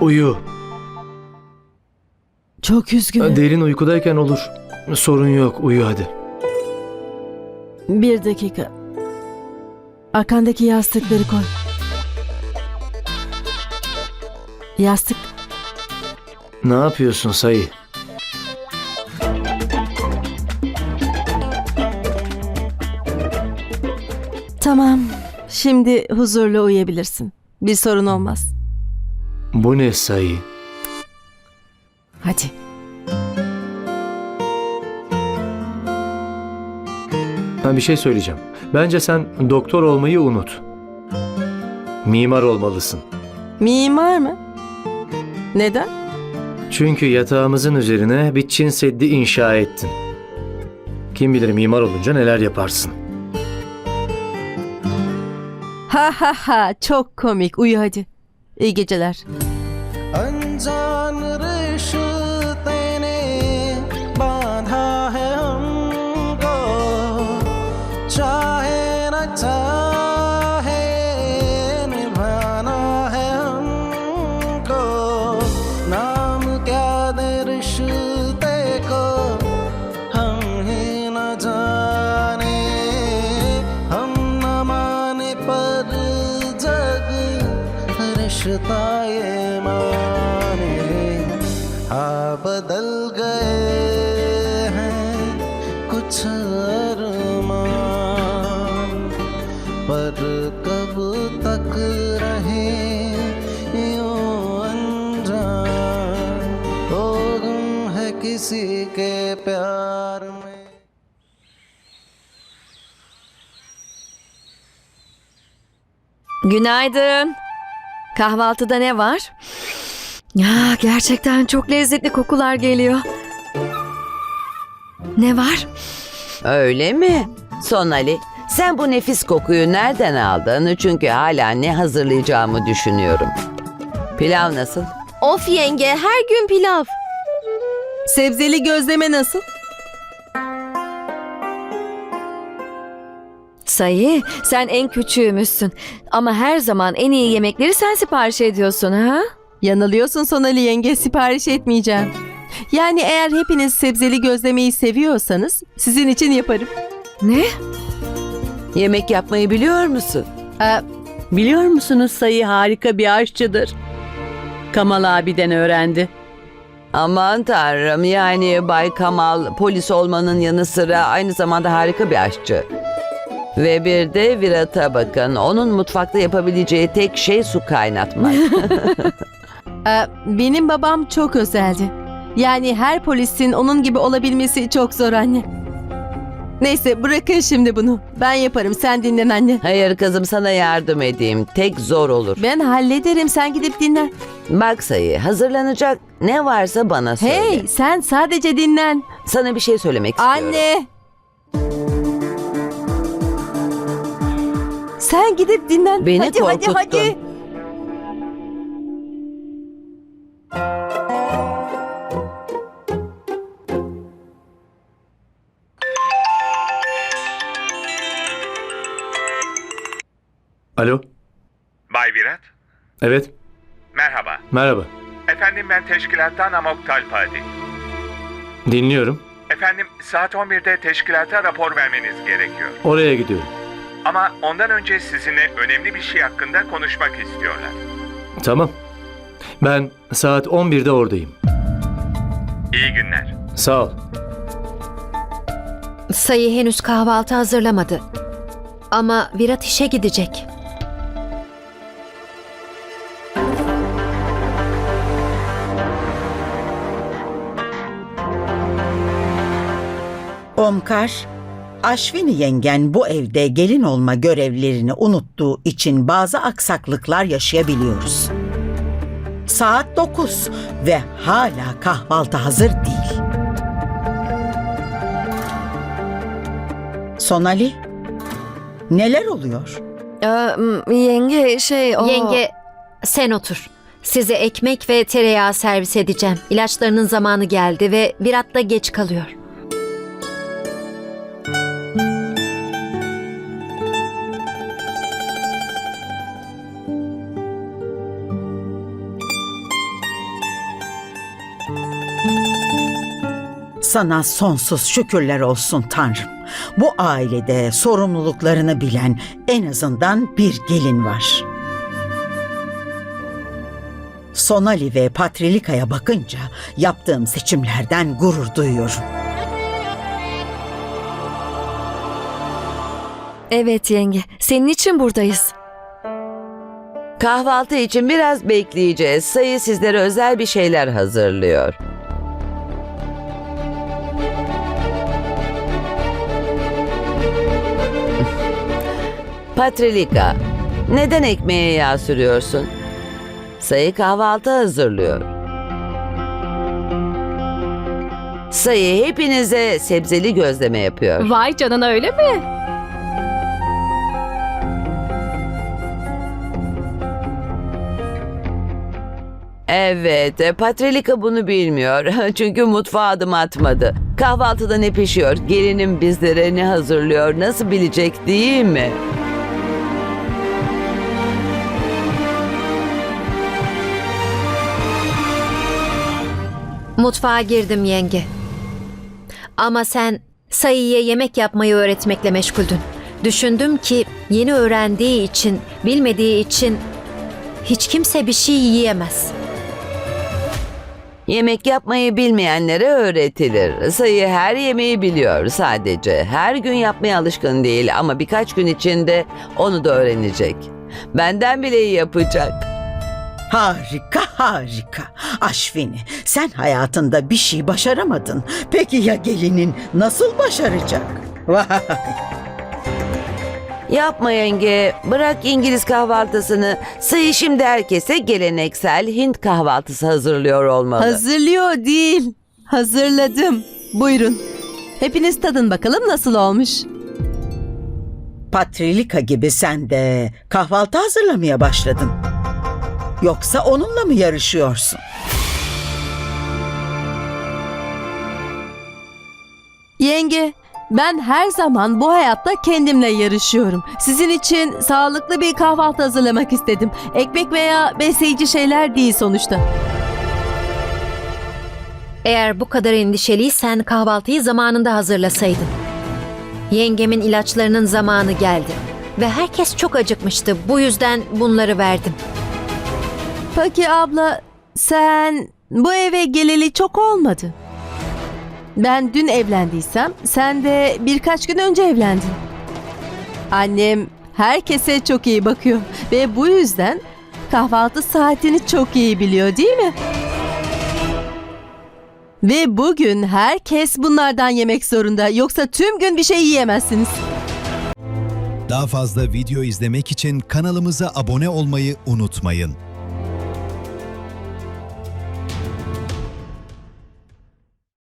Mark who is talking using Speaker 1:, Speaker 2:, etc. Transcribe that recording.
Speaker 1: Uyu.
Speaker 2: Çok üzgünüm.
Speaker 1: Derin uykudayken olur. Sorun yok. Uyu hadi.
Speaker 2: Bir dakika. Arkandaki yastıkları koy. Yastık.
Speaker 1: Ne yapıyorsun Sayı?
Speaker 2: Tamam. Şimdi huzurlu uyuyabilirsin. Bir sorun olmaz.
Speaker 1: Bu ne Sayı?
Speaker 2: Hadi.
Speaker 1: Ha, bir şey söyleyeceğim. Bence sen doktor olmayı unut. Mimar olmalısın.
Speaker 2: Mimar mı? Neden?
Speaker 1: Çünkü yatağımızın üzerine bir Çin Seddi inşa ettin. Kim bilir mimar olunca neler yaparsın.
Speaker 2: Ha ha ha çok komik. Uyu hadi. İyi geceler.
Speaker 3: ये माने, आ बदल गए हैं कुछ अरमान। पर कब तक रहे ओ गुम है किसी के प्यार में।
Speaker 4: Günaydın. Kahvaltıda ne var? Ya gerçekten çok lezzetli kokular geliyor. Ne var?
Speaker 5: Öyle mi? Sonali, sen bu nefis kokuyu nereden aldın? Çünkü hala ne hazırlayacağımı düşünüyorum. Pilav nasıl?
Speaker 4: Of yenge her gün pilav.
Speaker 2: Sebzeli gözleme nasıl?
Speaker 4: Sayı sen en küçüğümüzsün. Ama her zaman en iyi yemekleri sen sipariş ediyorsun ha?
Speaker 2: Yanılıyorsun Sonali yenge sipariş etmeyeceğim. Yani eğer hepiniz sebzeli gözlemeyi seviyorsanız sizin için yaparım.
Speaker 4: Ne?
Speaker 5: Yemek yapmayı biliyor musun?
Speaker 2: Ee,
Speaker 6: Biliyor musunuz Sayı harika bir aşçıdır. Kamal abiden öğrendi.
Speaker 5: Aman tanrım yani Bay Kamal polis olmanın yanı sıra aynı zamanda harika bir aşçı. Ve bir de Virat'a bakın. Onun mutfakta yapabileceği tek şey su kaynatmak.
Speaker 2: e, benim babam çok özeldi. Yani her polisin onun gibi olabilmesi çok zor anne. Neyse bırakın şimdi bunu. Ben yaparım sen dinlen anne.
Speaker 5: Hayır kızım sana yardım edeyim. Tek zor olur.
Speaker 2: Ben hallederim sen gidip dinlen.
Speaker 5: Bak sayı hazırlanacak ne varsa bana söyle.
Speaker 2: Hey sen sadece dinlen.
Speaker 5: Sana bir şey söylemek istiyorum.
Speaker 2: Anne. Sen gidip dinlen.
Speaker 5: Beni
Speaker 2: hadi, hadi
Speaker 5: korkuttun.
Speaker 2: hadi.
Speaker 1: Alo?
Speaker 7: Bay Virat,
Speaker 1: Evet.
Speaker 7: merhaba.
Speaker 1: Merhaba.
Speaker 7: Efendim ben teşkilattan Amok Talpadi.
Speaker 1: Dinliyorum.
Speaker 7: Efendim saat 11'de teşkilata rapor vermeniz gerekiyor.
Speaker 1: Oraya gidiyorum.
Speaker 7: Ama ondan önce sizinle önemli bir şey hakkında konuşmak istiyorlar.
Speaker 1: Tamam. Ben saat 11'de oradayım.
Speaker 7: İyi günler.
Speaker 1: Sağ ol.
Speaker 8: Sayı henüz kahvaltı hazırlamadı. Ama Virat işe gidecek.
Speaker 9: Omkar, Aşvini yengen bu evde gelin olma görevlerini unuttuğu için bazı aksaklıklar yaşayabiliyoruz. Saat 9 ve hala kahvaltı hazır değil. Sonali, neler oluyor?
Speaker 4: Ee, yenge şey o...
Speaker 8: Yenge sen otur. Size ekmek ve tereyağı servis edeceğim. İlaçlarının zamanı geldi ve Virat da geç kalıyor.
Speaker 9: Sana sonsuz şükürler olsun Tanrım. Bu ailede sorumluluklarını bilen en azından bir gelin var. Sonali ve Patrilika'ya bakınca yaptığım seçimlerden gurur duyuyorum.
Speaker 4: Evet yenge, senin için buradayız.
Speaker 5: Kahvaltı için biraz bekleyeceğiz. Sayı sizlere özel bir şeyler hazırlıyor. Patrilika, neden ekmeğe yağ sürüyorsun? Sayı kahvaltı hazırlıyor. Sayı hepinize sebzeli gözleme yapıyor.
Speaker 10: Vay canına öyle mi?
Speaker 5: Evet, Patrilika bunu bilmiyor. Çünkü mutfağa adım atmadı. Kahvaltıda ne pişiyor, gelinim bizlere ne hazırlıyor, nasıl bilecek değil mi?
Speaker 8: Mutfağa girdim yenge. Ama sen sayıya yemek yapmayı öğretmekle meşguldün. Düşündüm ki yeni öğrendiği için, bilmediği için hiç kimse bir şey yiyemez.
Speaker 5: Yemek yapmayı bilmeyenlere öğretilir. Sayı her yemeği biliyor sadece. Her gün yapmaya alışkın değil ama birkaç gün içinde onu da öğrenecek. Benden bile iyi yapacak.
Speaker 9: Harika harika. Aşvini sen hayatında bir şey başaramadın. Peki ya gelinin nasıl başaracak? Vay.
Speaker 5: Yapma yenge, bırak İngiliz kahvaltısını. Sayı şimdi herkese geleneksel Hint kahvaltısı hazırlıyor olmalı.
Speaker 2: Hazırlıyor değil. Hazırladım. Buyurun. Hepiniz tadın bakalım nasıl olmuş.
Speaker 9: Patrilika gibi sen de kahvaltı hazırlamaya başladın. Yoksa onunla mı yarışıyorsun?
Speaker 2: Yenge, ben her zaman bu hayatta kendimle yarışıyorum. Sizin için sağlıklı bir kahvaltı hazırlamak istedim. Ekmek veya besleyici şeyler değil sonuçta.
Speaker 8: Eğer bu kadar endişeliysen kahvaltıyı zamanında hazırlasaydın. Yengemin ilaçlarının zamanı geldi. Ve herkes çok acıkmıştı. Bu yüzden bunları verdim.
Speaker 2: Peki abla, sen bu eve geleli çok olmadı. Ben dün evlendiysem sen de birkaç gün önce evlendin. Annem herkese çok iyi bakıyor ve bu yüzden kahvaltı saatini çok iyi biliyor değil mi? Ve bugün herkes bunlardan yemek zorunda yoksa tüm gün bir şey yiyemezsiniz.
Speaker 11: Daha fazla video izlemek için kanalımıza abone olmayı unutmayın.